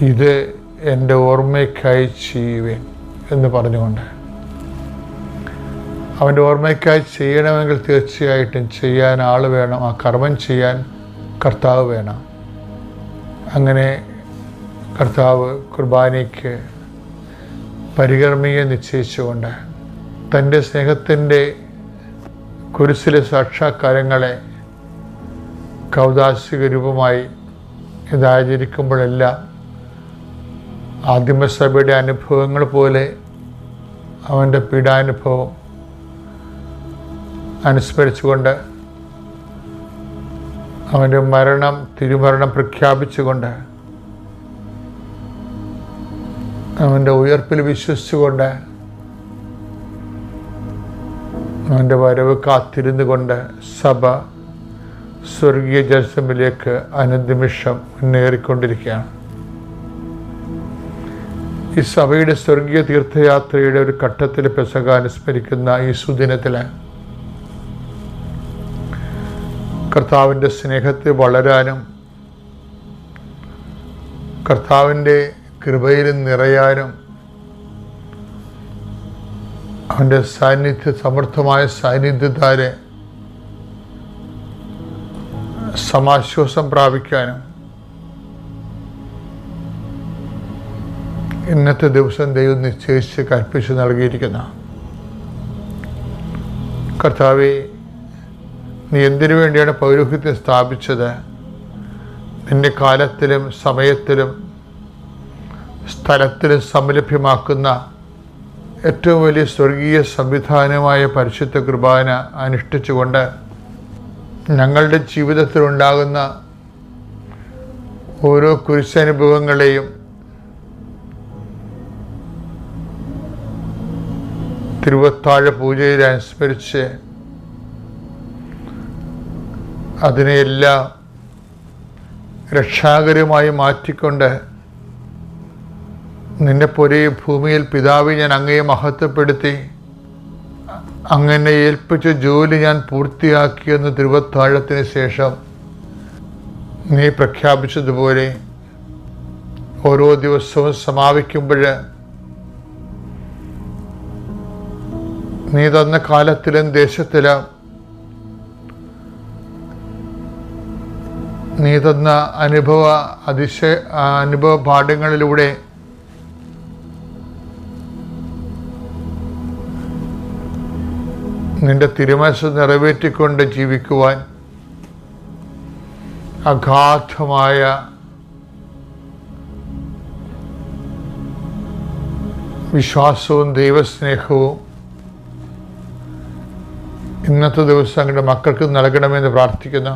ഇത് എന്റെ ഓർമ്മയ്ക്കായി ചെയ്യുവേൻ എന്ന് പറഞ്ഞുകൊണ്ട്. അവന്റെ ഓർമ്മയ്ക്കായി ചെയ്യണമെങ്കിൽ തീർച്ചയായിട്ടും ചെയ്യാൻ ആൾ വേണം. ആ കർമ്മം ചെയ്യാൻ കർത്താവ് വേണം. അങ്ങനെ കർത്താവ് കുർബാനയ്ക്ക് പരികർമ്മിയെ നിശ്ചയിച്ചുകൊണ്ട് തന്റെ സ്നേഹത്തിന്റെ കുരിശിലെ സാക്ഷാത്കാരങ്ങളെ കൗതാശിക രൂപമായി ഇതാചരിക്കുമ്പോഴെല്ലാം ആദിമസഭയുടെ അനുഭവങ്ങൾ പോലെ അവന്റെ പീഡാനുഭവം അനുസ്മരിച്ചുകൊണ്ട് അവന്റെ മരണം തിരുമരണം പ്രഖ്യാപിച്ചുകൊണ്ട് അവന്റെ ഉയർപ്പിൽ വിശ്വസിച്ചുകൊണ്ട് അവന്റെ വരവ് കാത്തിരുന്നു കൊണ്ട് സഭ സ്വർഗീയ ജനസമിലേക്ക് അനുനിമിഷം മുന്നേറിക്കൊണ്ടിരിക്കുകയാണ്. ഈ സഭയുടെ സ്വർഗീയ തീർത്ഥയാത്രയുടെ ഒരു ഘട്ടത്തിൽ പെസക അനുസ്മരിക്കുന്ന ഈ സുദിനത്തിൽ കർത്താവിന്റെ സ്നേഹത്തെ വളരാനും കർത്താവിന്റെ കൃപയിൽ നിറയാനും അവന്റെ സാന്നിധ്യ സമർത്ഥമായ സാന്നിധ്യത്താരെ സമാശ്വാസം പ്രാപിക്കാനും ഇന്നത്തെ ദിവസം ദൈവം നിശ്ചയിച്ച് കൽപ്പിച്ച് നൽകിയിരിക്കുന്ന കർത്താവെ നീ എന്തിനു വേണ്ടിയാണ് പൗരോഹിത്യം സ്ഥാപിച്ചത്? നിന്റെ കാലത്തിലും സമയത്തിലും സ്ഥലത്തിലും സംലഭ്യമാക്കുന്ന ഏറ്റവും വലിയ സ്വർഗീയ സംവിധാനമായ പരിശുദ്ധ കുർബാന അനുഷ്ഠിച്ചുകൊണ്ട് ഞങ്ങളുടെ ജീവിതത്തിലുണ്ടാകുന്ന ഓരോ കുരിശനുഭവങ്ങളെയും തിരുവത്താഴ പൂജയിൽ അനുസ്മരിച്ച് അതിനെയെല്ലാം രക്ഷാകരമായി മാറ്റിക്കൊണ്ട് നിന്നെ പൊരേ ഭൂമിയിൽ പിതാവ് ഞാൻ അങ്ങയെ മഹത്വപ്പെടുത്തി അങ്ങനെ ഏൽപ്പിച്ച ജോലി ഞാൻ പൂർത്തിയാക്കിയെന്ന് തിരുവത്താഴത്തിന് ശേഷം നീ പ്രഖ്യാപിച്ചതുപോലെ ഓരോ ദിവസവും സമാപിക്കുമ്പോൾ നീ തന്ന കാലത്തിലും ദേശത്തിലും നീ തന്ന അനുഭവ അതിശയ അനുഭവ പാഠങ്ങളിലൂടെ നിന്റെ തിരുമനസ് നിറവേറ്റിക്കൊണ്ട് ജീവിക്കുവാൻ അഗാധമായ വിശ്വാസവും ദൈവസ്നേഹവും ഇന്നത്തെ ദിവസം അങ്ങയുടെ മക്കൾക്ക് നൽകണമെന്ന് പ്രാർത്ഥിക്കുന്ന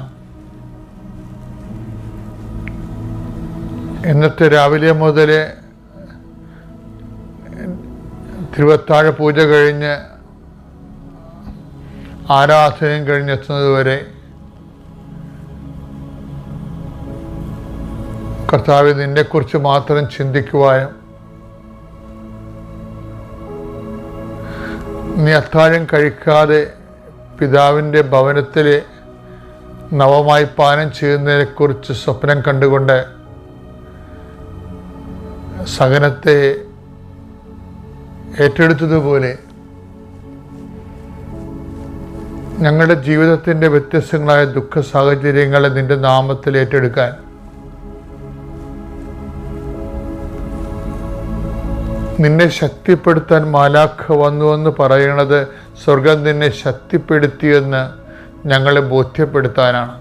ഇന്നത്തെ രാവിലെ മുതൽ തിരുവത്താഴ പൂജ കഴിഞ്ഞ് ആരാധനയും കഴിഞ്ഞെത്തുന്നത് വരെ കർത്താവ് നിന്നെക്കുറിച്ച് മാത്രം ചിന്തിക്കുവാനും നീ അത്താഴം കഴിക്കാതെ പിതാവിന്റെ ഭവനത്തിൽ നവമായി പാനം ചെയ്യുന്നതിനെക്കുറിച്ച് സ്വപ്നം കണ്ടുകൊണ്ട് സഹനത്തെ ഏറ്റെടുത്തതുപോലെ ഞങ്ങളുടെ ജീവിതത്തിന്റെ വ്യത്യസ്തങ്ങളായ ദുഃഖ സാഹചര്യങ്ങളെ നിന്റെ നാമത്തിൽ ഏറ്റെടുക്കാൻ നിന്നെ ശക്തിപ്പെടുത്താൻ മാലാഖ വന്നുവെന്ന് പറയണത് സ്വർഗം നിന്നെ ശക്തിപ്പെടുത്തിയെന്ന് ഞങ്ങളെ ബോധ്യപ്പെടുത്താനാണ്.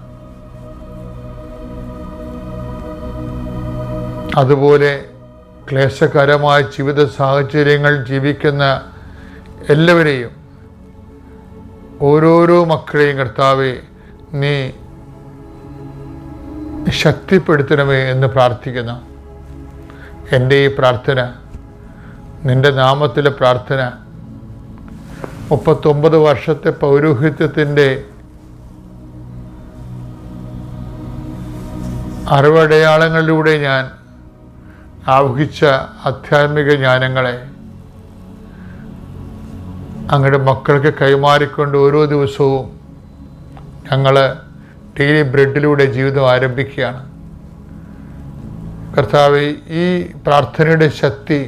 അതുപോലെ ക്ലേശകരമായ ജീവിത സാഹചര്യങ്ങൾ ജീവിക്കുന്ന എല്ലാവരെയും ഓരോരോ മക്കളെയും കർത്താവെ നീ ശക്തിപ്പെടുത്തണമേ എന്ന് പ്രാർത്ഥിക്കുന്നു. എന്റെ ഈ പ്രാർത്ഥന നിന്റെ നാമത്തിലെ പ്രാർത്ഥന മുപ്പത്തൊമ്പത് വർഷത്തെ പൗരോഹിത്യത്തിന്റെ അറിവടയാളങ്ങളിലൂടെ ഞാൻ ആവഹിച്ച ആധ്യാത്മിക ജ്ഞാനങ്ങളെ അങ്ങയുടെ മക്കൾക്ക് കൈമാറിക്കൊണ്ട് ഓരോ ദിവസവും ഞങ്ങൾ ഡെയിലി ബ്രെഡിലൂടെ ജീവിതം ആരംഭിക്കുകയാണ്. കർത്താവ് ഈ പ്രാർത്ഥനയുടെ ശക്തി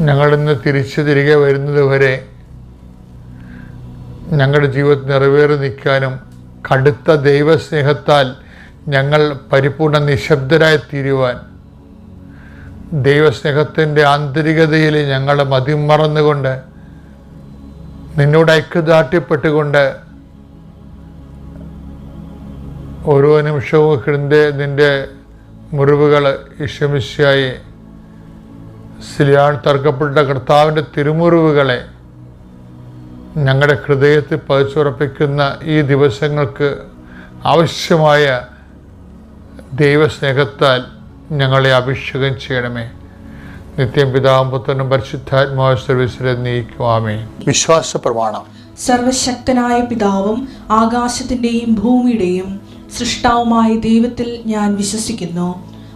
ഞങ്ങളിന്ന് തിരിച്ചു തിരികെ വരുന്നത് വരെ ഞങ്ങളുടെ ജീവിതത്തിൽ നിറവേറി നിൽക്കാനും കടുത്ത ദൈവസ്നേഹത്താൽ ഞങ്ങൾ പരിപൂർണ നിശബ്ദരായി തീരുവാൻ ദൈവസ്നേഹത്തിന്റെ ആന്തരികതയിൽ ഞങ്ങൾ മതിമറന്നുകൊണ്ട് നിന്നോട് ഐക്യദാർഢ്യപ്പെട്ടുകൊണ്ട് ഓരോ നിമിഷവും ഹൃദയ നിന്റെ മുറിവുകൾ ഈശ്വമിശായി സിലിയാൻ തർക്കപ്പെട്ട കർത്താവിന്റെ തിരുമുറിവുകളെ ഞങ്ങളുടെ ഹൃദയത്തിൽ പതിച്ചുറപ്പിക്കുന്ന ഈ ദിവസങ്ങൾക്ക് ആവശ്യമായ ദൈവസ്നേഹത്താൽ ഞങ്ങളെ അഭിഷേകം ചെയ്യണമേ. നിത്യം പിതാവും പുത്രനും പരിശുദ്ധാത്മാവ സർവീസിലെ നീക്കുവാമേ വിശ്വാസ പ്രമാണം. സർവശക്തനായ പിതാവും ആകാശത്തിന്റെയും ഭൂമിയുടെയും സൃഷ്ടാവുമായ ദൈവത്തിൽ ഞാൻ വിശ്വസിക്കുന്നു.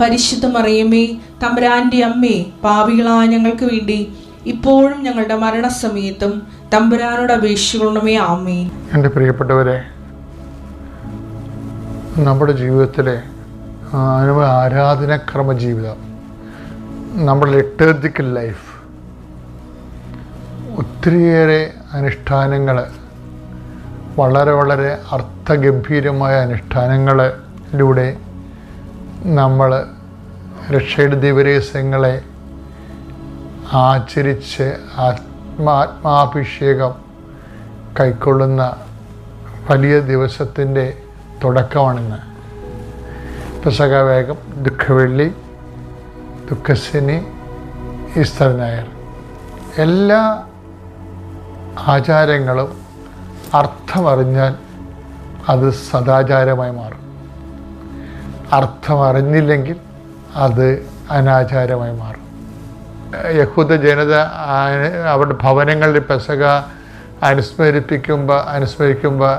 പരിശുദ്ധ മറിയമ്മേ തമ്പുരാന്റെ അമ്മേ പാപികളായ ഞങ്ങൾക്ക് വേണ്ടി ഇപ്പോഴും ഞങ്ങളുടെ മരണസമയത്തും തമ്പുരാനോട് അപേക്ഷിക്കണമേ ആമേ എന്റെ പ്രിയപ്പെട്ടവരെ നമ്മുടെ ജീവിതത്തിലെ ആരാധനക്രമ ജീവിതം നമ്മുടെ ലിറ്റേർജിക്കൽ ലൈഫ് ഒത്തിരിയേറെ അനുഷ്ഠാനങ്ങൾ വളരെ വളരെ അർത്ഥഗംഭീരമായ അനുഷ്ഠാനങ്ങളിലൂടെ നമ്മൾ രക്ഷയുടെ ദിവരേസങ്ങളെ ആചരിച്ച് ആത്മാത്മാഭിഷേകം കൈക്കൊള്ളുന്ന വലിയ ദിവസത്തിന്റെ തുടക്കമാണിന്ന്. പെസക ദുഃഖവെള്ളി ദുഃഖശനി ഈസ്റ്റർ നായർ എല്ലാ ആചാരങ്ങളും അർത്ഥമറിഞ്ഞാൽ അത് സദാചാരമായി മാറും. അർത്ഥമറിഞ്ഞില്ലെങ്കിൽ അത് അനാചാരമായി മാറും. യഹൂദ ജനത അവരുടെ ഭവനങ്ങളിൽ പെസക അനുസ്മരിപ്പിക്കുമ്പോൾ അനുസ്മരിക്കുമ്പോൾ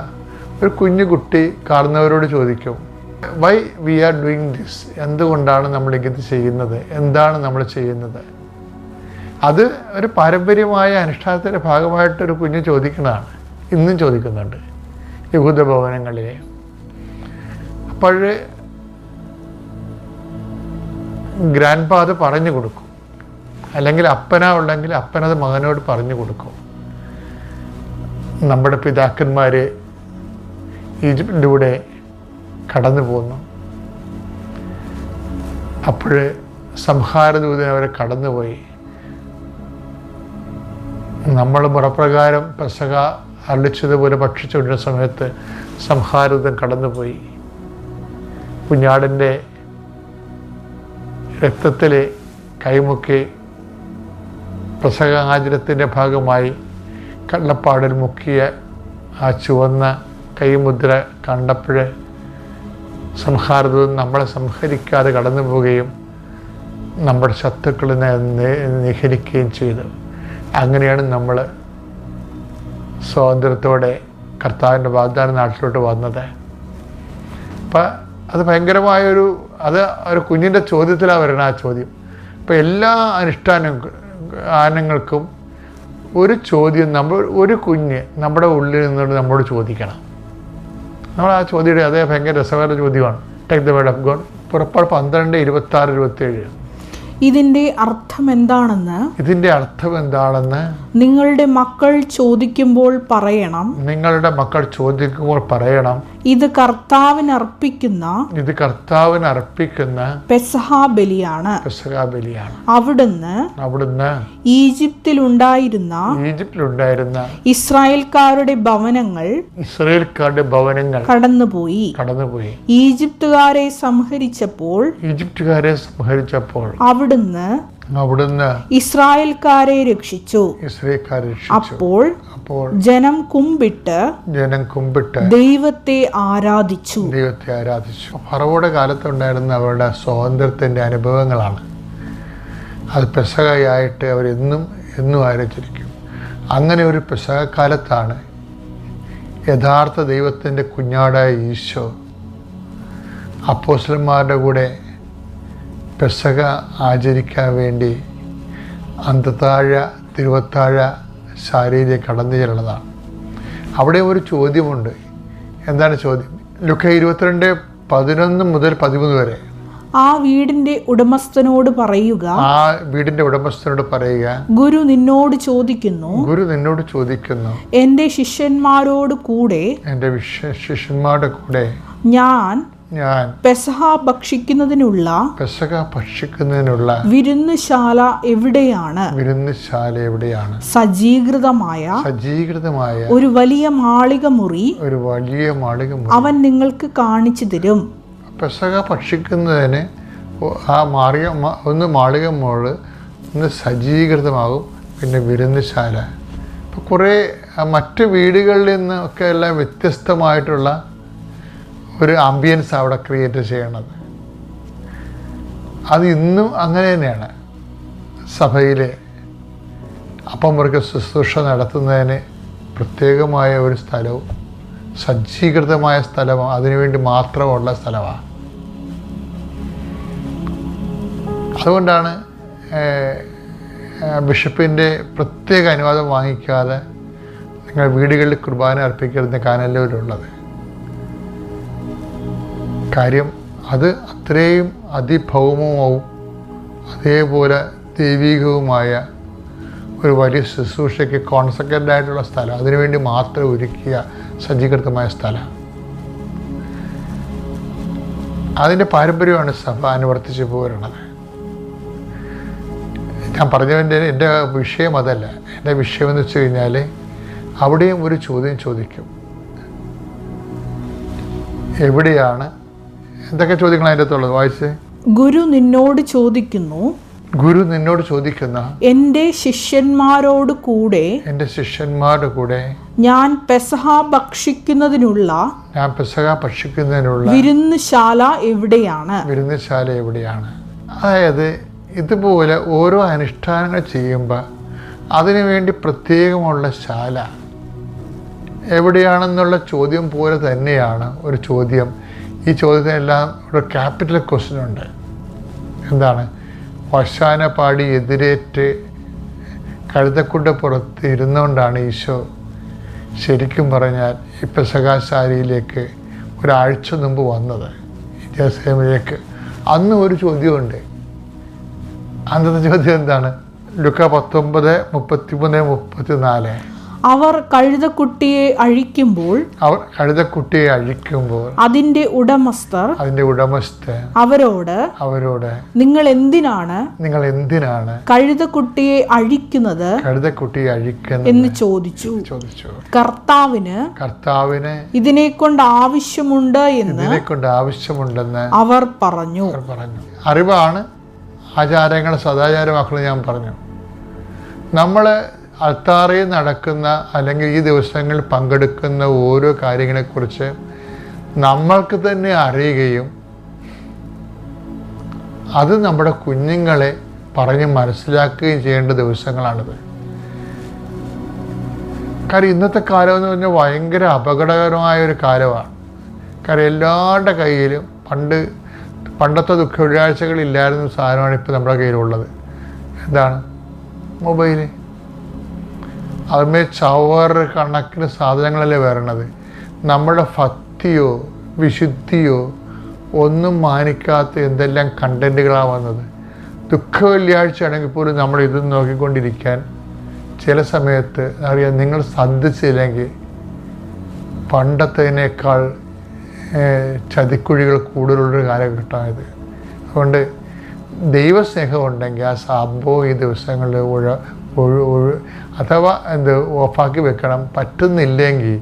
ഒരു കുഞ്ഞു കുട്ടി കാണുന്നവരോട് ചോദിക്കും why we are doing this എന്തുകൊണ്ടാണ് നമ്മളിങ്ങനെ ചെയ്യുന്നത്? എന്താണ് നമ്മൾ ചെയ്യുന്നത്? അത് ഒരു പാരമ്പര്യമായ അനുഷ്ഠാനത്തിന്റെ ഭാഗമായിട്ട് ഒരു കുഞ്ഞ് ചോദിക്കുന്നതാണ്. ഇന്നും ചോദിക്കുന്നുണ്ട് യഹൂദ ഭവനങ്ങളിലെ. അപ്പോൾ ഗ്രാൻഡ് ഫാദർ പറഞ്ഞു കൊടുക്കും. അല്ലെങ്കിൽ അപ്പനാ ഉണ്ടെങ്കിൽ അപ്പനത് മകനോട് പറഞ്ഞു കൊടുക്കും. നമ്മുടെ പിതാക്കന്മാർ ഈജിപ്തിലൂടെ കടന്നു പോന്നു. അപ്പോൾ സംഹാരദൂതൻ അവരെ കടന്നുപോയി. നമ്മൾ മുറപ്രകാരം പെസക അരളിച്ചതുപോലെ ഭക്ഷിച്ചുകൊണ്ടിരുന്ന സമയത്ത് സംഹാരദൂതൻ കടന്നുപോയി. കുഞ്ഞാടിന്റെ രക്തത്തിൽ കൈമുക്കി പ്രസംഗാചരത്തിന്റെ ഭാഗമായി കള്ളപ്പാടിൽ മുക്കിയ ആ ചുവന്ന കൈമുദ്ര കണ്ടപ്പോൾ സംഹാരതവും നമ്മളെ സംഹരിക്കാതെ കടന്നു പോവുകയും നമ്മുടെ ശത്രുക്കളിനെ നി- നിഹരിക്കുകയും ചെയ്തു. അങ്ങനെയാണ് നമ്മൾ സ്വാതന്ത്ര്യത്തോടെ കർത്താവിന്റെ വാഗ്ദാന നാട്ടിലോട്ട് വന്നത്. അപ്പം അത് ഭയങ്കരമായൊരു അത് ഒരു കുഞ്ഞിന്റെ ചോദ്യത്തിലാണ് വരുന്നത് ആ ചോദ്യം. അപ്പോൾ എല്ലാ അനുഷ്ഠാന ആനങ്ങൾക്കും ഒരു ചോദ്യം നമ്മൾ ഒരു കുഞ്ഞ് നമ്മുടെ ഉള്ളിൽ നിന്നുകൊണ്ട് നമ്മോട് ചോദിക്കണം. നമ്മൾ ആ ചോദ്യം അതേ ഭയങ്കര രസകര ചോദ്യമാണ്. Take the word of God പുറപ്പാട് പന്ത്രണ്ട് ഇരുപത്തി ആറ് ഇരുപത്തേഴ്. ഇതിന്റെ അർത്ഥം എന്താണെന്ന് ഇതിന്റെ അർത്ഥം എന്താണെന്ന് നിങ്ങളുടെ മക്കൾ ചോദിക്കുമ്പോൾ പറയണം. നിങ്ങളുടെ മക്കൾ ചോദിക്കുമ്പോൾ പറയണം. ഇത് കർത്താവിന് അർപ്പിക്കുന്ന ഇത് കർത്താവിന് അർപ്പിക്കുന്ന പെസഹാ ബലിയാണ് പെസഹാ ബലിയാണ് അവിടുന്ന് അവിടുന്ന് ഈജിപ്തിൽ ഉണ്ടായിരുന്ന ഇസ്രായേൽക്കാരുടെ ഭവനങ്ങൾ ഇസ്രായേൽക്കാരുടെ ഭവനങ്ങൾ കടന്നുപോയി. കടന്നുപോയി. ഈജിപ്തുകാരെ സംഹരിച്ചപ്പോൾ ഈജിപ്തുകാരെ സംഹരിച്ചപ്പോൾ അവിടുന്ന് അവിടുന്ന് ഇസ്രായേൽക്കാരെ രക്ഷിച്ചു. അപ്പോൾ അപ്പോൾ ജനം കുമ്പിട്ട് ജനം കുമ്പിട്ട് ദൈവത്തെ ആരാധിച്ചു. ദൈവത്തെ ആരാധിച്ചു. ഫറവോടെ കാലത്തുണ്ടായിരുന്ന അവരുടെ സ്വാതന്ത്ര്യത്തിന്റെ അനുഭവങ്ങളാണ്. അത് പെസകയായിട്ട് അവരെന്നും എന്നും ആരാധിച്ചിരിക്കും അങ്ങനെ ഒരു പെസകക്കാലത്താണ് യഥാർത്ഥ ദൈവത്തിന്റെ കുഞ്ഞാടായ ഈശോ അപ്പോസ്ലന്മാരുടെ കൂടെ പെസക ആചരിക്കാൻ വേണ്ടി അന്തത്താഴ തിരുവത്താഴ ശാരീരിക കടന്നു ചെല്ലുന്നതാണ്. അവിടെ ഒരു ചോദ്യമുണ്ട്. എന്താണ് ചോദ്യം? ലുക്ക ഇരുപത്തിരണ്ട് പതിനൊന്ന് മുതൽ പതിമൂന്ന് വരെ. ആ വീടിന്റെ ഉടമസ്ഥനോട് പറയുക. ആ വീടിന്റെ ഉടമസ്ഥനോട് പറയുക. ഗുരു നിന്നോട് ചോദിക്കുന്നു. ഗുരു നിന്നോട് ചോദിക്കുന്നു. എന്റെ ശിഷ്യന്മാരോട് കൂടെ എന്റെ ശിഷ്യന്മാരുടെ കൂടെ ഞാൻ ഞാൻ പെസഹ ഭക്ഷിക്കുന്നതിനുള്ള പെസഹ ഭക്ഷിക്കുന്നതിനുള്ള വിരുന്നുശാല എവിടെയാണ്? വിരുന്നുശാല എവിടെയാണ്? സജ്ജീകൃതമായ സജ്ജീകൃതമായ ഒരു വലിയ മാളിക മുറി ഒരു വലിയ മാളിക മുറി. അവൻ നിങ്ങൾക്ക് കാണിച്ചു തരും. പെസക ഭക്ഷിക്കുന്നതിന് ആ മാറിയ മ- ഒന്ന് മാളിക മോൾ ഒന്ന് സജ്ജീകൃതമാകും പിന്നെ വിരുന്നുശാല. ഇപ്പോൾ കുറേ മറ്റു വീടുകളിൽ നിന്ന് ഒക്കെ എല്ലാം വ്യത്യസ്തമായിട്ടുള്ള ഒരു ആംബിയൻസ് അവിടെ ക്രിയേറ്റ് ചെയ്യണത്. അത് ഇന്നും അങ്ങനെ തന്നെയാണ്. സഭയിൽ അപ്പം മുറുക്കെ ശുശ്രൂഷ നടത്തുന്നതിന് പ്രത്യേകമായ ഒരു സ്ഥലവും സജ്ജീകൃതമായ സ്ഥലമാണ് അതിനുവേണ്ടി മാത്രമുള്ള സ്ഥലമാണ്. അതുകൊണ്ടാണ് ബിഷപ്പിന്റെ പ്രത്യേക അനുവാദം വാങ്ങിക്കാതെ നിങ്ങൾ വീടുകളിൽ കുർബാന അർപ്പിക്കരുത് കാനല്ലൂരുള്ളത് കാര്യം അത് അത്രയും അതിഭൗമവും അതേപോലെ ദൈവികവുമായ ഒരു വലിയ ശുശ്രൂഷയ്ക്ക് കോൺസെൻട്രേറ്റഡ് ആയിട്ടുള്ള സ്ഥലം. അതിനുവേണ്ടി മാത്രം ഒരുക്കിയ സജ്ജീകൃതമായ സ്ഥലം. അതിന്റെ പാരമ്പര്യമാണ് സഭ അനുവർത്തിച്ച് പോരുന്നത്. ഞാൻ പറഞ്ഞതിന്റെ എന്റെ വിഷയം അതല്ല. എന്റെ വിഷയം എന്ന് വെച്ച് കഴിഞ്ഞാൽ അവിടെയും ഒരു ചോദ്യം ചോദിക്കും. എവിടെയാണ് എന്തൊക്കെ ചോദ്യങ്ങൾ അതിന്റെ അകത്തുള്ളത്? വായിച്ച്. ഗുരു നിന്നോട് ചോദിക്കുന്നു. ഗുരു നിന്നോട് ചോദിക്കുന്ന. എന്റെ ശിഷ്യന്മാരോട് കൂടെ എന്റെ ശിഷ്യന്മാരുടെ കൂടെ ഞാൻ പെസഹ ഭക്ഷിക്കുന്നതിനുള്ള ഞാൻ പെസഹ ഭക്ഷിക്കുന്നതിനുള്ള വിരുന്നുശാല എവിടെയാണ്? വിരുന്നുശാല എവിടെയാണ്? അതായത് ഇതുപോലെ ഓരോ അനുഷ്ഠാനങ്ങൾ ചെയ്യുമ്പോൾ അതിനുവേണ്ടി പ്രത്യേകമുള്ള ശാല. എവിടെയാണെന്നുള്ള ചോദ്യം പോലെ തന്നെയാണ് ഒരു ചോദ്യം. ഈ ചോദ്യത്തിനെല്ലാം ഒരു ക്യാപിറ്റൽ ക്വസ്റ്റ്യൻ ഉണ്ട്. എന്താണ്? വശാന പാടി എതിരേറ്റ് കഴുതക്കുണ്ട് പുറത്ത് ഇരുന്നുകൊണ്ടാണ് ഈശോ ശരിക്കും പറഞ്ഞാൽ ഈ പെസകാശാലയിലേക്ക് ഒരാഴ്ച മുമ്പ് വന്നത് ജെറുസലേമിലേക്ക്. അന്ന് ഒരു ചോദ്യമുണ്ട്. അന്നത്തെ ചോദ്യം എന്താണ്? ലുക്ക പത്തൊമ്പത് മുപ്പത്തിമൂന്ന് മുപ്പത്തിനാല്. അവർ കഴുതക്കുട്ടിയെ അഴിക്കുമ്പോൾ അവർ കഴുതക്കുട്ടിയെ അഴിക്കുമ്പോൾ അതിന്റെ ഉടമസ്ഥർ അതിന്റെ ഉടമസ്ഥ അവരോട് അവരോട് നിങ്ങൾ എന്തിനാണ് നിങ്ങൾ എന്തിനാണ് കഴുതക്കുട്ടിയെ അഴിക്കുന്നത് കഴുതക്കുട്ടിയെ അഴിക്കുന്നത് എന്ന് ചോദിച്ചു. ചോദിച്ചു. കർത്താവിന് കർത്താവിന് ഇതിനെ കൊണ്ട് ആവശ്യമുണ്ട് എന്ന് ഇതിനെ കൊണ്ട് ആവശ്യമുണ്ടെന്ന് അവർ പറഞ്ഞു. അവർ പറഞ്ഞു. അറിവാണ്. ആചാരങ്ങൾ സദാചാരമാക്കുന്നത് ഞാൻ പറഞ്ഞു. നമ്മൾ അൾത്താറയിൽ നടക്കുന്ന അല്ലെങ്കിൽ ഈ ദിവസങ്ങളിൽ പങ്കെടുക്കുന്ന ഓരോ കാര്യങ്ങളെക്കുറിച്ച് നമ്മൾക്ക് തന്നെ അറിയുകയും അത് നമ്മുടെ കുഞ്ഞുങ്ങളെ പറഞ്ഞ് മനസ്സിലാക്കുകയും ചെയ്യേണ്ട ദിവസങ്ങളാണിത്. കാര്യം ഇന്നത്തെ കാലം എന്ന് പറഞ്ഞാൽ ഭയങ്കര അപകടകരമായ ഒരു കാലമാണ്. കാര്യം എല്ലാവരുടെ കയ്യിലും പണ്ട് പണ്ടത്തെ ദുഃഖ വെള്ളിയാഴ്ചകളില്ലായിരുന്ന സാധനമാണ് ഇപ്പോൾ നമ്മുടെ കയ്യിലുള്ളത്. എന്താണ്? മൊബൈൽ. അതുമേ ചവറ് കണക്കിന് സാധനങ്ങളല്ലേ വരണത്? നമ്മുടെ ഭക്തിയോ വിശുദ്ധിയോ ഒന്നും മാനിക്കാത്ത എന്തെല്ലാം കണ്ടന്റുകളാണ് വന്നത്. ദുഃഖ വെള്ളിയാഴ്ച ആണെങ്കിൽ പോലും നമ്മൾ ഇത് നോക്കിക്കൊണ്ടിരിക്കാൻ ചില സമയത്ത് അറിയാം നിങ്ങൾ ശ്രദ്ധിച്ചില്ലെങ്കിൽ പണ്ടത്തേനേക്കാൾ ചതിക്കുഴികൾ കൂടുതലുള്ളൊരു കാലഘട്ടമായത്. അതുകൊണ്ട് ദൈവസ്നേഹം ഉണ്ടെങ്കിൽ ആ സംഭവം ഈ ദിവസങ്ങളിൽ ഒഴു ഒഴു അഥവാ എന്ത് ഓഫാക്കി വെക്കണം പറ്റുന്നില്ലെങ്കിൽ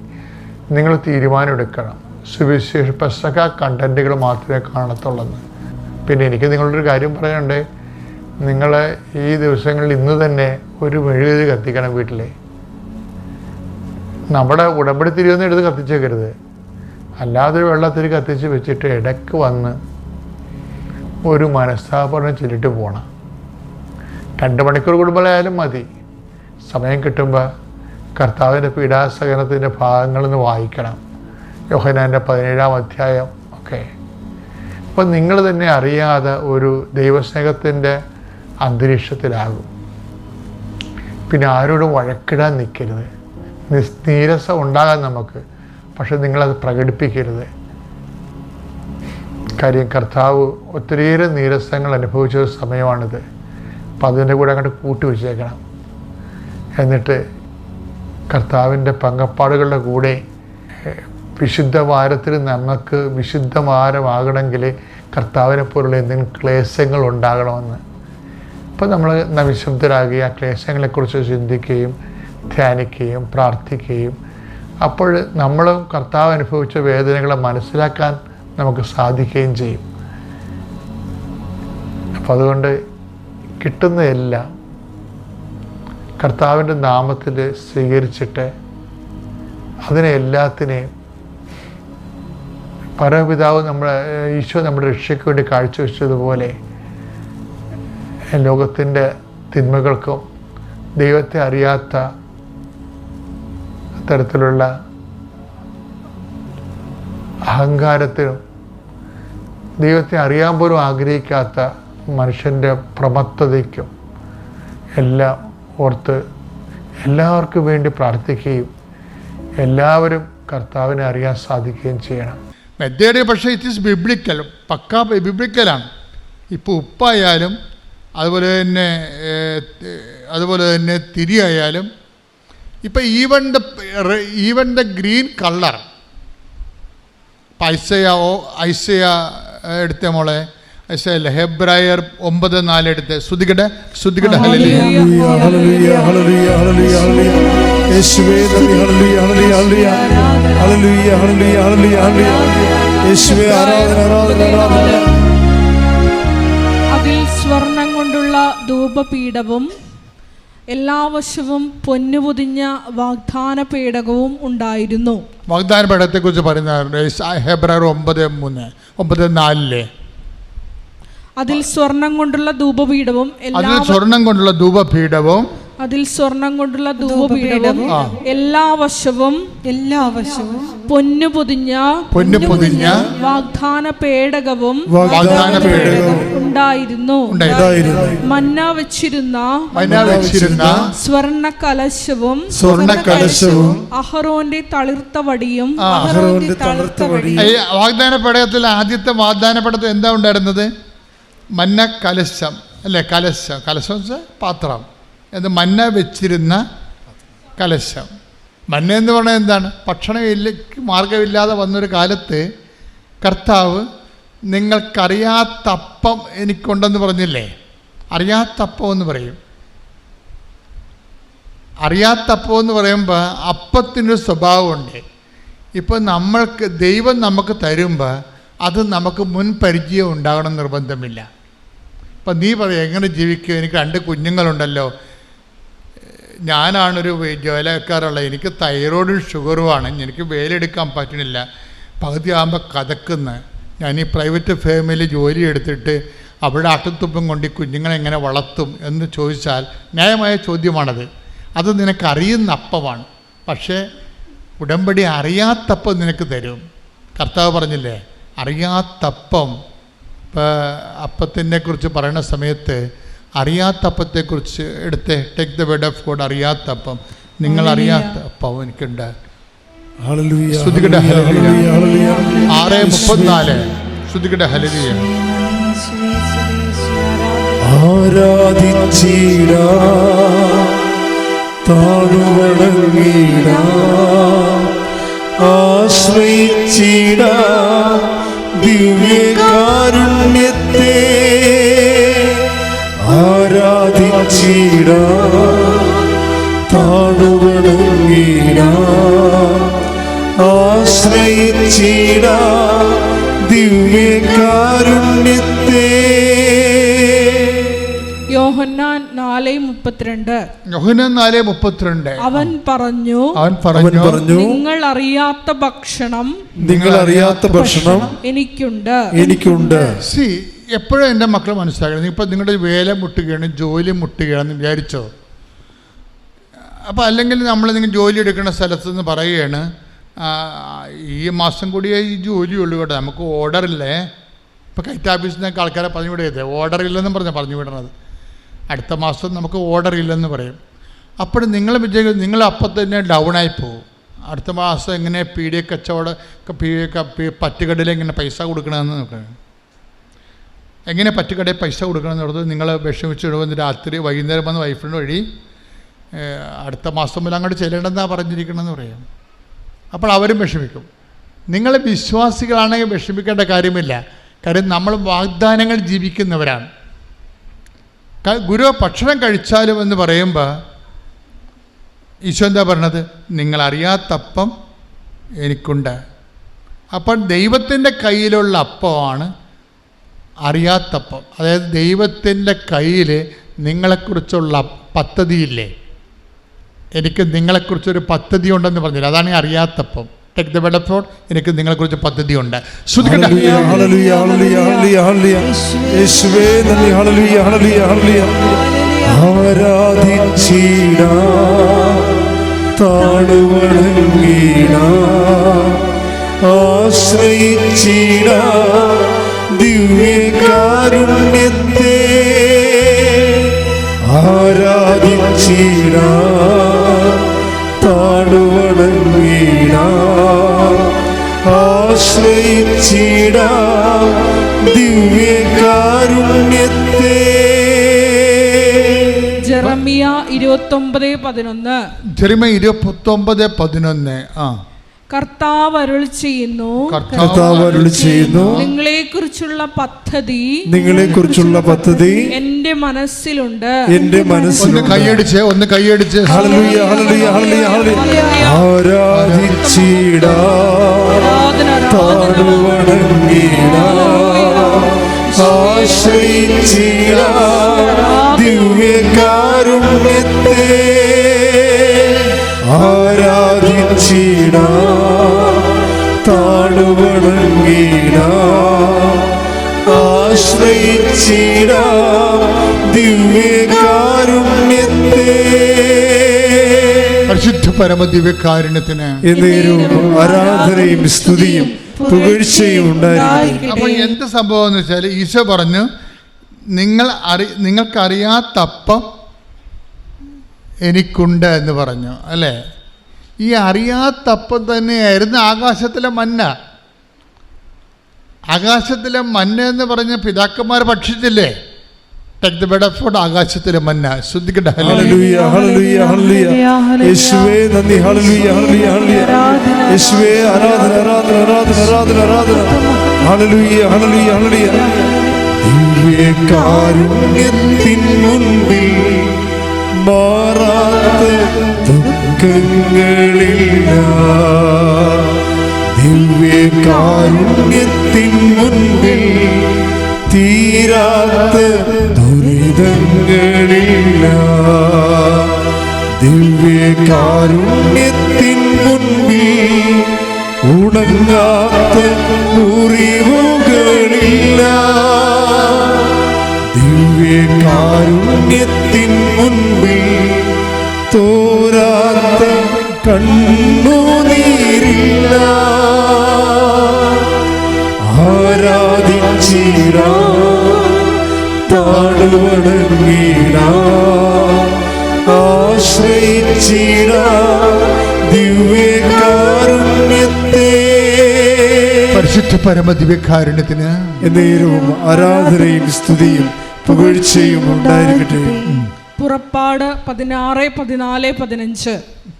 നിങ്ങൾ തീരുമാനമെടുക്കണം. സുവിശേഷ പുസ്തക കണ്ടന്റുകൾ മാത്രമേ കാണത്തുള്ളൂ. പിന്നെ എനിക്ക് നിങ്ങളൊരു കാര്യം പറയാനുണ്ട്. നിങ്ങൾ ഈ ദിവസങ്ങളിൽ ഇന്ന് തന്നെ ഒരു മെഴുകുതിരി കത്തിക്കണം വീട്ടിൽ നമ്മുടെ ഉടമ്പടി തിരിയൊന്നും എടുത്ത് കത്തിച്ചേക്കരുത്. അല്ലാതെ ഒരു വെള്ളത്തിരി കത്തിച്ച് വെച്ചിട്ട് ഇടയ്ക്ക് വന്ന് ഒരു മനസ്താപനം ചൊല്ലിട്ട് പോകണം രണ്ട് മണിക്കൂർ കൂടുമ്പോഴായാലും മതി. സമയം കിട്ടുമ്പോൾ കർത്താവിന്റെ പീഡാസഹനത്തിന്റെ ഭാഗങ്ങളെന്ന് വായിക്കണം. യോഹനാന്റെ പതിനേഴാം അധ്യായം. ഒക്കെ അപ്പം നിങ്ങൾ തന്നെ അറിയാതെ ഒരു ദൈവസ്നേഹത്തിന്റെ അന്തരീക്ഷത്തിലാകും. പിന്നെ ആരോടും വഴക്കിടാൻ നിൽക്കരുത്. നീരസം ഉണ്ടാകാൻ നമുക്ക് പക്ഷെ നിങ്ങളത് പ്രകടിപ്പിക്കരുത്. കാര്യം കർത്താവ് ഒത്തിരിയേറെ നീരസങ്ങൾ അനുഭവിച്ച ഒരു സമയമാണിത്. അപ്പം അതിന്റെ കൂടെ അങ്ങോട്ട് കൂട്ടി വെച്ചേക്കണം. എന്നിട്ട് കർത്താവിന്റെ പങ്കപ്പാടുകളുടെ കൂടെ വിശുദ്ധ വാരത്തിൽ നമുക്ക് വിശുദ്ധ വാരമാകണമെങ്കിൽ കർത്താവിനെ പോലുള്ള എന്തെങ്കിലും ക്ലേശങ്ങൾ ഉണ്ടാകണമെന്ന്. അപ്പോൾ നമ്മൾ നവിശുദ്ധരാകുക ആ ക്ലേശങ്ങളെക്കുറിച്ച് ചിന്തിക്കുകയും ധ്യാനിക്കുകയും പ്രാർത്ഥിക്കുകയും അപ്പോൾ നമ്മളും കർത്താവ് അനുഭവിച്ച വേദനകളെ മനസ്സിലാക്കാൻ നമുക്ക് സാധിക്കുകയും ചെയ്യും. അപ്പം അതുകൊണ്ട് കിട്ടുന്ന എല്ലാം കർത്താവിന്റെ നാമത്തിൽ സ്വീകരിച്ചിട്ട് അതിനെ എല്ലാത്തിനെയും പരമപിതാവ് നമ്മുടെ ഈശോ നമ്മുടെ രക്ഷയ്ക്ക് വേണ്ടി കാഴ്ചവെച്ചതുപോലെ ലോകത്തിന്റെ തിന്മകൾക്കും ദൈവത്തെ അറിയാത്ത തരത്തിലുള്ള അഹങ്കാരത്തിനും ദൈവത്തെ അറിയാൻ പോലും ആഗ്രഹിക്കാത്ത മനുഷ്യന്റെ പ്രമത്തതയ്ക്കും എല്ലാം ഓർത്ത് എല്ലാവർക്കും വേണ്ടി പ്രാർത്ഥിക്കുകയും എല്ലാവരും കർത്താവിനെ അറിയാൻ സാധിക്കുകയും ചെയ്യണം. മെത്തേഡ് പക്ഷേ ഇറ്റ് ഈസ് ബിബ്ലിക്കൽ പക്കാ ബിബ്ലിക്കലാണ് ഇപ്പോൾ ഉപ്പായാലും അതുപോലെ തന്നെ അതുപോലെ തന്നെ തിരിയായാലും ഇപ്പം even the even the green colour Isaiah oh Isaiah എടുത്ത മോളെ ഹെബ്രായർ ഒമ്പത് നാലെടുത്ത് ശ്രുതികട ശ്രുതികട അതിൽ സ്വർണം കൊണ്ടുള്ള ധൂപപീഠവും എല്ലാ വശവും പൊന്നുപൊതിഞ്ഞ വാഗ്ദാന പേടകവും ഉണ്ടായിരുന്നു. വാഗ്ദാന പടത്തെക്കുറിച്ച് പറയുന്നുണ്ട് ഹെബ്രായർ ഒമ്പത് മൂന്ന് ഒമ്പത് നാലിലെ. അതിൽ സ്വർണം കൊണ്ടുള്ള ധൂപപീഠവും അതിൽ സ്വർണം കൊണ്ടുള്ള ധൂപപീഠവും അതിൽ സ്വർണം കൊണ്ടുള്ള ധൂപപീഠവും എല്ലാ വശവും എല്ലാ വശവും പൊന്നു പൊതിഞ്ഞ പൊന്നു പൊതിഞ്ഞ വാഗ്ദാന പേടകവും വാഗ്ദാന പേടകവും ഉണ്ടായിരുന്നു. ഉണ്ടായിരുന്നു. മന്ന വെച്ചിരുന്ന മന്ന വെച്ചിരുന്ന സ്വർണ കലശവും സ്വർണ കലശവും അഹറോന്റെ തളിർത്ത വടിയും അഹറോന്റെ അഹരോന്റെ വടിയും. വാഗ്ദാന പേടകത്തിൽ ആദ്യത്തെ വാഗ്ദാന പേടകത്തിൽ എന്താ ഉണ്ടായിരുന്നത്? മന്ന കലശം. അല്ലേ? കലശം. കലശം വെച്ചാൽ പാത്രം. അത് മന്ന വെച്ചിരുന്ന കലശം. മന്ന എന്ന് പറഞ്ഞാൽ എന്താണ്? ഭക്ഷണമില്ല മാർഗമില്ലാതെ വന്നൊരു കാലത്ത് കർത്താവ് നിങ്ങൾക്കറിയാത്ത അപ്പം എനിക്കുണ്ടെന്ന് പറഞ്ഞില്ലേ? അറിയാത്ത അപ്പം എന്ന് പറയും. അറിയാത്ത അപ്പം എന്ന് പറയുമ്പോൾ അപ്പത്തിനൊരു സ്വഭാവമുണ്ട്. ഇപ്പോൾ നമ്മൾക്ക് ദൈവം നമുക്ക് തരുമ്പോൾ അത് നമുക്ക് മുൻ പരിചയം ഉണ്ടാകണം നിർബന്ധമില്ല. ഇപ്പം നീ പറയും എങ്ങനെ ജീവിക്കും? എനിക്ക് രണ്ട് കുഞ്ഞുങ്ങളുണ്ടല്ലോ. ഞാനാണൊരു ജോലക്കാരുള്ള എനിക്ക് തൈറോയിഡും ഷുഗറുമാണ് എനിക്ക് വേലെടുക്കാൻ പറ്റണില്ല. പകുതി ആകുമ്പോൾ കഥക്കുന്ന ഞാൻ ഈ പ്രൈവറ്റ് ഫേമിൽ ജോലി എടുത്തിട്ട് അവിടെ അട്ടുത്തുപ്പം കൊണ്ട് ഈ കുഞ്ഞുങ്ങളെ എങ്ങനെ വളർത്തും എന്ന് ചോദിച്ചാൽ ന്യായമായ ചോദ്യമാണത്. അത് നിനക്കറിയുന്ന അപ്പമാണ്. പക്ഷേ ഉടമ്പടി അറിയാത്തപ്പം നിനക്ക് തരും. കർത്താവ് പറഞ്ഞില്ലേ അറിയാത്തപ്പം ഇപ്പോൾ അപ്പത്തിനെ കുറിച്ച് പറയുന്ന സമയത്ത് അറിയാത്ത അപ്പത്തെക്കുറിച്ച് എടുത്ത് take the word of God അറിയാത്തപ്പം നിങ്ങൾ അറിയാത്ത അപ്പം എനിക്കുണ്ട്. ആറ് മുപ്പത്തിനാല്. ശ്രുതികട ഹലിയ ആരാധിച്ചീടാ താണുവണങ്ങിട ആശ്രയിച്ചിട ദിവ്യകാരുണ്യത്തെ ആരാധിച്ചിട? താണുവണങ്ങിട ആശ്രയിച്ചിട ദിവ്യകാരുണ്യത്തെ. യോഹന്നാൻ നാല് മുപ്പത്തിരണ്ട് അവൻ പറഞ്ഞു അവൻ പറഞ്ഞു നിങ്ങൾ അറിയാത്ത ഭക്ഷണം നിങ്ങൾ അറിയാത്ത ഭക്ഷണം എനിക്കുണ്ട് എനിക്കുണ്ട് സി എപ്പോഴും എന്റെ മക്കൾ മനസ്സിലാക്കണം ഇപ്പം നിങ്ങളുടെ വേല മുട്ടുകയാണ് ജോലി മുട്ടുകയാണെന്ന് വിചാരിച്ചോ അപ്പോൾ അല്ലെങ്കിൽ നമ്മൾ നിങ്ങൾ ജോലി എടുക്കുന്ന സ്ഥലത്ത് നിന്ന് പറയുകയാണ് ഈ മാസം കൂടിയേ ഈ ജോലിയുള്ളൂ കേട്ടോ നമുക്ക് ഓർഡറില്ലേ ഇപ്പോൾ കൈറ്റ് ഓഫീസിൽ നിന്നൊക്കെ ആൾക്കാരെ പറഞ്ഞു വിടരുത് ഓർഡർ ഇല്ലെന്നും പറഞ്ഞാൽ പറഞ്ഞു വിടണത് അടുത്ത മാസം നമുക്ക് ഓർഡർ ഇല്ലെന്ന് പറയും. അപ്പോൾ നിങ്ങൾ വിജയിക്കും നിങ്ങൾ അപ്പം തന്നെ ഡൗൺ ആയി പോകും. അടുത്ത മാസം എങ്ങനെ പി ഡി കച്ചവടം പി പറ്റുകടയിൽ എങ്ങനെ പൈസ കൊടുക്കണമെന്ന് നോക്കണം. എങ്ങനെ പറ്റുകടയിൽ പൈസ കൊടുക്കണമെന്ന് പറഞ്ഞത് നിങ്ങൾ വിഷമിച്ച് വിടുമ്പോൾ രാത്രി വൈകുന്നേരം വന്ന് വൈഫിന്റെ വഴി അടുത്ത മാസം മുതൽ അങ്ങോട്ട് ചെല്ലണമെന്നാണ് പറഞ്ഞിരിക്കണമെന്ന് പറയാം. അപ്പോൾ അവരും വിഷമിക്കും. നിങ്ങൾ വിശ്വാസികളാണെങ്കിൽ വിഷമിക്കേണ്ട കാര്യമില്ല. കാര്യം നമ്മൾ വാഗ്ദാനങ്ങൾ ജീവിക്കുന്നവരാണ്. ഗുരു ഭക്ഷണം കഴിച്ചാലും എന്ന് പറയുമ്പോൾ ഈശോ എന്താ പറഞ്ഞത് നിങ്ങളറിയാത്തപ്പം എനിക്കുണ്ട്. അപ്പം ദൈവത്തിന്റെ കയ്യിലുള്ള അപ്പമാണ് അറിയാത്തപ്പം. അതായത് ദൈവത്തിന്റെ കയ്യിൽ നിങ്ങളെക്കുറിച്ചുള്ള പദ്ധതിയില്ലേ? എനിക്ക് നിങ്ങളെക്കുറിച്ചൊരു പദ്ധതി ഉണ്ടെന്ന് പറഞ്ഞില്ല. അതാണ് അറിയാത്തപ്പം. ടെക് ദ വെഡഫോൺ എനിക്ക് നിങ്ങളെക്കുറിച്ച് പദ്ധതിയുണ്ട്. ആരാധിച്ചിടാ താണുവണങ്ങിട ആശ്രയിച്ചിട. ആരാധിച്ചിട. ആശ്രയിച്ചിട ദിവ്യകാരുണ്യത്തെ. ജെറമിയ ഇരുപത്തൊമ്പത് പതിനൊന്ന്. ജെറിമ ഇരുപത്തൊമ്പത് പതിനൊന്ന്. ആ. കർത്താവ് അരുൾ ചെയ്യുന്നു. കർത്താവ് അരുളി ചെയ്യുന്നു. നിങ്ങളെ കുറിച്ചുള്ള പദ്ധതി നിങ്ങളെ കുറിച്ചുള്ള പദ്ധതി എന്റെ മനസ്സിലുണ്ട്. എന്റെ മനസ്സിൽ കൈയടിച്ച് ഒന്ന് കൈയടിച്ച്. Hallelujah hallelujah hallelujah hallelujah. ആരാധിച്ചിട? ആരാധന താടുവണങ്ങിട ആശ്രയിച്ചിട? ദിവ്യകാരുണ്യത്തെ ആരാധിച്ചിട താടുവണങ്ങിട ആശ്രയിച്ചിട ദിവ്യകാരുണ്യത്തെ. പരിശുദ്ധ പരമദിവ്യകാരുണ്യത്തിന് എന്നേരും ആരാധനയും സ്തുതിയും പുകഴ്ചയും ഉണ്ടായിരിക്കും അപ്പോൾ എന്ത് സംഭവം എന്ന് വെച്ചാൽ ഈശോ പറഞ്ഞു നിങ്ങൾ അറി നിങ്ങൾക്കറിയാത്തപ്പം എനിക്കുണ്ട് എന്ന് പറഞ്ഞു അല്ലേ? ഈ അറിയാത്തപ്പം തന്നെയായിരുന്നു ആകാശത്തിലെ മന്ന ആകാശത്തിലെ മന്ന എന്ന് പറഞ്ഞ പിതാക്കന്മാർ ഭക്ഷിച്ചില്ലേ? ടെക് ദ ബെഡ് ഓഫ് ആകാശത്തിലെ മന്ന ശ്രദ്ധിക്കട്ടെ. മുൻപിൽ മാറാത്ത ദുഃഖങ്ങളില്ല ദിവ്യകാരുണ്യത്തിൻ മുൻപിൽ തീരാത്ത ദുരിതങ്ങളില്ല ദിവ്യകാരുണ്യത്തിൻ മുൻപിൽ ഉണങ്ങാത്ത മുറിവുകളില്ല ദിവ്യകാരുണ്യത്തിൻ മുൻപിൽ തോരാത്ത കണ്ണുനീരില്ല. ആരാധിച്ചിടാ താടുവണങ്ങിടാ ആശ്രയിച്ചിടാ ദിവ്യകാരുണ്യത്തെ. പരിശുദ്ധ പരമ ദിവ്യകാരുണ്യത്തിന് എന്നേരവും ആരാധനയും സ്തുതിയും പുകഴ്ചയും ഉണ്ടായിരിക്കട്ടെ. പുറപ്പാട് പതിനാറ് പതിനാല് പതിനഞ്ച്.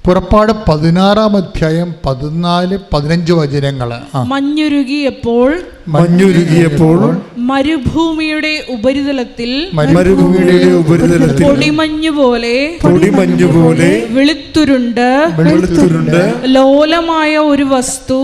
പുറപ്പാട് പതിനാറാം അധ്യായം പതിനാല് പതിനഞ്ച് വചനങ്ങൾ ആ. മഞ്ഞുരുകിയപ്പോൾ മഞ്ഞുരുകിയപ്പോൾ മരുഭൂമിയുടെ ഉപരിതലത്തിൽ മരുഭൂമിയുടെ ഉപരിതലത്തിൽ പൊടിമഞ്ഞു പോലെ പൊടിമഞ്ഞു പോലെ വെളുത്തുരുണ്ട്. വെളുത്തുരുണ്ട് ലോലമായ ഒരു വസ്തു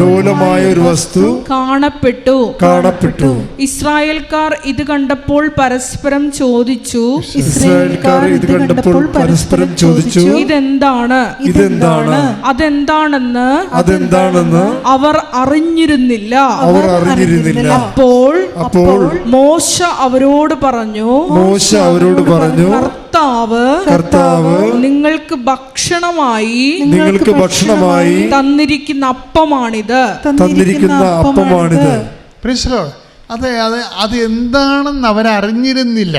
ലോലമായ ഒരു വസ്തു കാണപ്പെട്ടു. കാണപ്പെട്ടു. ഇസ്രായേൽക്കാർ ഇത് കണ്ടപ്പോൾ പരസ്പരം ചോദിച്ചു. ഇസ്രായേൽക്കാർ ഇത് കണ്ടപ്പോൾ പരസ്പരം ചോദിച്ചു ഇതെന്താണ്? ഇതെന്താണ്? അതെന്താണെന്ന്? അതെന്താണെന്ന്? അവർ അറിഞ്ഞിരുന്നില്ല. അവർ അറിഞ്ഞിരുന്നില്ല. അപ്പോൾ അപ്പോൾ മോശ അവരോട് പറഞ്ഞു മോശ അവരോട് പറഞ്ഞു കർത്താവ് കർത്താവ് നിങ്ങൾക്ക് ഭക്ഷണമായി നിങ്ങൾക്ക് ഭക്ഷണമായി തന്നിരിക്കുന്ന അപ്പമാണിത്. തന്നിരിക്കുന്ന അപ്പമാണിത്. പ്രിൻസിലോ അതെ അത് അത് എന്താണെന്ന് അവരറിഞ്ഞിരുന്നില്ല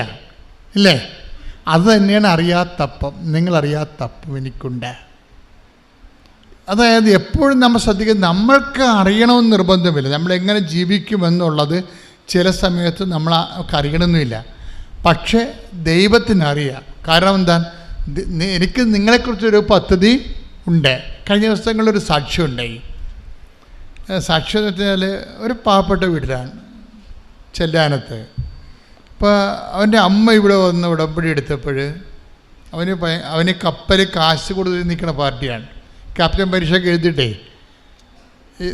അല്ലേ അത് തന്നെയാണ് അറിയാത്തപ്പം നിങ്ങളറിയാത്തപ്പം എനിക്കുണ്ട്. അതായത് എപ്പോഴും നമ്മൾ ശ്രദ്ധിക്കുക നമ്മൾക്ക് അറിയണമെന്ന് നിർബന്ധമില്ല. നമ്മൾ എങ്ങനെ ജീവിക്കുമെന്നുള്ളത് ചില സമയത്ത് നമ്മൾ അറിയണമെന്നില്ല പക്ഷേ ദൈവത്തിനറിയാം. കാരണം എന്താ എനിക്ക് നിങ്ങളെക്കുറിച്ചൊരു പദ്ധതി ഉണ്ട്. കഴിഞ്ഞ ദിവസങ്ങളിലൊരു സാക്ഷ്യം ഉണ്ടായി സാക്ഷ്യം എന്ന് വെച്ചാൽ ഒരു പാവപ്പെട്ട വീട്ടിലാണ് ചെല്ലാനത്ത്. അപ്പോൾ അവന്റെ അമ്മ ഇവിടെ വന്ന് ഉടമ്പടി എടുത്തപ്പോൾ അവന് അവന് കപ്പൽ കാശ് കൊടുത്ത് നിൽക്കുന്ന പാർട്ടിയാണ്. ക്യാപ്റ്റൻ പരീക്ഷയൊക്കെ എഴുതിയിട്ടേ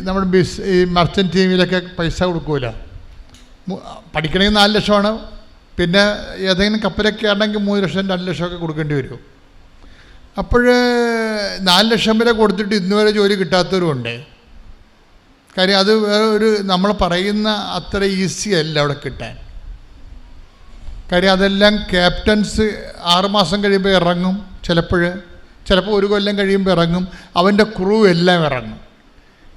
നമ്മുടെ ബിസ് ഈ മർച്ചന്റ് ടീമിലൊക്കെ പൈസ കൊടുക്കൂല. പഠിക്കണമെങ്കിൽ നാല് ലക്ഷമാണ്. പിന്നെ ഏതെങ്കിലും കപ്പലൊക്കെ ആണെങ്കിൽ മൂന്ന് ലക്ഷം രണ്ട് ലക്ഷമൊക്കെ കൊടുക്കേണ്ടി വരും. അപ്പോൾ നാല് ലക്ഷം വരെ കൊടുത്തിട്ട് ഇന്ന് വരെ ജോലി കിട്ടാത്തവരുമുണ്ട് കാര്യം അത് ഒരു നമ്മൾ പറയുന്ന അത്ര ഈസി അല്ല അവിടെ കിട്ടാൻ. കാര്യം അതെല്ലാം ക്യാപ്റ്റൻസ് ആറുമാസം കഴിയുമ്പോൾ ഇറങ്ങും ചിലപ്പോൾ. ചിലപ്പോൾ ഒരു കൊല്ലം കഴിയുമ്പോൾ ഇറങ്ങും. അവന്റെ ക്രൂ എല്ലാം ഇറങ്ങും.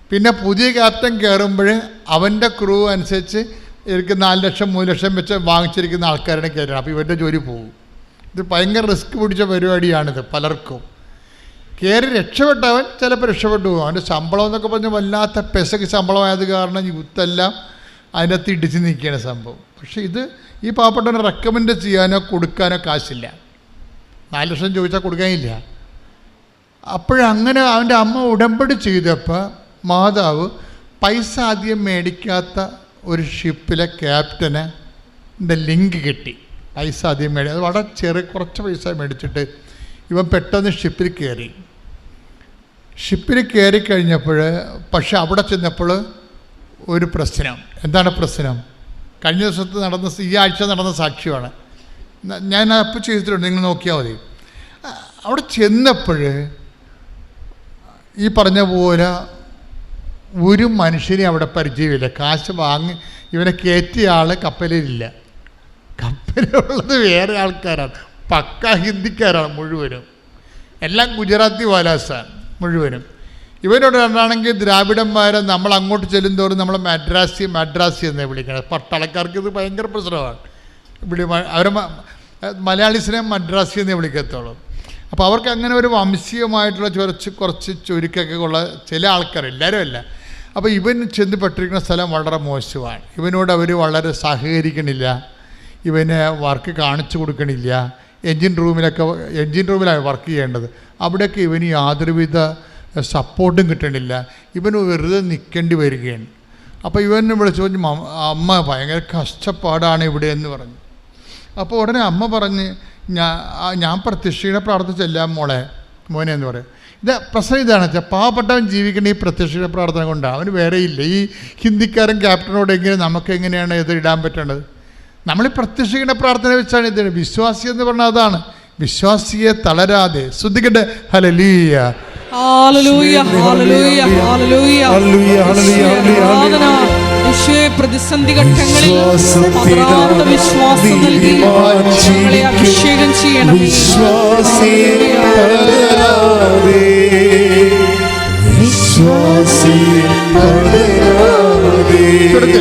പിന്നെ പുതിയ ക്യാപ്റ്റൻ കയറുമ്പോൾ അവന്റെ ക്രൂ അനുസരിച്ച് എനിക്ക് നാല് ലക്ഷം മൂന്ന് ലക്ഷം വെച്ച് വാങ്ങിച്ചിരിക്കുന്ന ആൾക്കാരുടെ കയറ്റണം അപ്പോൾ ഇവന്റെ ജോലി പോകും. ഇത് ഭയങ്കര റിസ്ക് പിടിച്ച പരിപാടിയാണിത് പലർക്കും. കയറി രക്ഷപ്പെട്ടവൻ ചിലപ്പോൾ രക്ഷപ്പെട്ടു പോകും. അവന്റെ ശമ്പളം എന്നൊക്കെ പറഞ്ഞാൽ വല്ലാത്ത പെസക്ക് ശമ്പളമായത് കാരണം യുത്തെല്ലാം അതിനകത്ത് ഇടിച്ച് നിൽക്കുകയാണ് സംഭവം. പക്ഷേ ഇത് ഈ പാവപ്പെട്ടവനെ റെക്കമെൻഡ് ചെയ്യാനോ കൊടുക്കാനോ കാശില്ല. നാല് ലക്ഷം ചോദിച്ചാൽ കൊടുക്കാനില്ല. അപ്പോഴങ്ങനെ അവന്റെ അമ്മ ഉടമ്പടി ചെയ്തപ്പോൾ മാതാവ് പൈസ ആദ്യം മേടിക്കാത്ത ഒരു ഷിപ്പിലെ ക്യാപ്റ്റന് ലിങ്ക് കിട്ടി. പൈസ ആദ്യം മേടി അത് വളരെ ചെറിയ കുറച്ച് പൈസ മേടിച്ചിട്ട് ഇവൻ പെട്ടെന്ന് ഷിപ്പിൽ കയറി. ഷിപ്പിൽ കയറി കഴിഞ്ഞപ്പോൾ പക്ഷെ അവിടെ ചെന്നപ്പോൾ ഒരു പ്രശ്നം. എന്താണ് പ്രശ്നം? കഴിഞ്ഞ ദിവസത്ത് നടന്ന ഈ ആഴ്ച നടന്ന സാക്ഷ്യമാണ്. ഞാൻ അപ്പോൾ ചെയ്തിട്ടുണ്ട് നിങ്ങൾ നോക്കിയാൽ മതി. അവിടെ ചെന്നപ്പോൾ ഈ പറഞ്ഞ പോലെ ഒരു മനുഷ്യനെ അവിടെ പരിചയമില്ല. കാശ് വാങ്ങി ഇവനെ കയറ്റിയ ആൾ കപ്പലിലില്ല. കപ്പലുള്ളത് വേറെ ആൾക്കാരാണ്. പക്ക ഹിന്ദിക്കാരാണ് മുഴുവനും. എല്ലാം ഗുജറാത്തി വാലാസാണ് മുഴുവനും. ഇവരോട് രണ്ടാണെങ്കിൽ ദ്രാവിഡന്മാരെ നമ്മൾ അങ്ങോട്ട് ചെല്ലുന്തോറും നമ്മൾ മദ്രാസി മദ്രാസി എന്നേ വിളിക്കുന്നത് പട്ടാളക്കാർക്ക് ഇത് ഭയങ്കര പ്രശ്നമാണ്. ഇവിടെ അവർ മലയാളീസിനെ മദ്രാസി എന്നേ വിളിക്കത്തുള്ളൂ. അപ്പോൾ അവർക്ക് അങ്ങനെ ഒരു വംശീയമായിട്ടുള്ള കുറച്ച് കുറച്ച് ചുരുക്കൊക്കെ ഉള്ള ചില ആൾക്കാർ എല്ലാവരും അല്ല. അപ്പോൾ ഇവൻ ചെന്ന് പെട്ടിരിക്കുന്ന സ്ഥലം വളരെ മോശമാണ്. ഇവനോട് അവർ വളരെ സഹകരിക്കണില്ല. ഇവന് വർക്ക് കാണിച്ചു കൊടുക്കണില്ല. എൻജിൻ റൂമിലൊക്കെ എൻജിൻ റൂമിലാണ് വർക്ക് ചെയ്യേണ്ടത്. അവിടെയൊക്കെ ഇവന് യാതൊരുവിധ സപ്പോർട്ടും കിട്ടണില്ല. ഇവന് വെറുതെ നിൽക്കേണ്ടി വരികയാണ്. അപ്പോൾ ഇവനെ വിളിച്ചു പറഞ്ഞു അമ്മ ഭയങ്കര കഷ്ടപ്പാടാണ് ഇവിടെ എന്ന് പറഞ്ഞു. അപ്പോൾ ഉടനെ അമ്മ പറഞ്ഞ് ഞാൻ ഞാൻ പ്രത്യക്ഷീണ പ്രാർത്ഥിച്ചല്ല മോളെ മോനെ എന്ന് പറയും. ഇത് പ്രശ്നം ഇതാണ്. വെച്ചാൽ പാവപ്പെട്ടവൻ ജീവിക്കേണ്ട ഈ പ്രത്യക്ഷ പ്രാർത്ഥന കൊണ്ട് അവന് വേറെ ഇല്ല. ഈ ഹിന്ദിക്കാരൻ ക്യാപ്റ്റനോട് എങ്ങനെ നമുക്ക് എങ്ങനെയാണ് ഇത് ഇടാൻ പറ്റേണ്ടത് നമ്മൾ ഈ പ്രത്യക്ഷിക്കേണ്ട പ്രാർത്ഥന വെച്ചാണ് ഇത് വിശ്വാസി എന്ന് പറഞ്ഞാൽ അതാണ്. വിശ്വാസിയെ തളരാതെ ശ്രദ്ധിക്കട്ടെ. ഹലലീയ. പ്രതിസന്ധി ഘട്ടങ്ങളിൽ വിശ്വാസത്തിനാൽ പകരാത്ത വിശ്വാസം നൽകി ഞങ്ങളെ അഭിഷേകം ചെയ്യണം. പകരാതെ വിശ്വാസി ചുടത്തില്ലേ?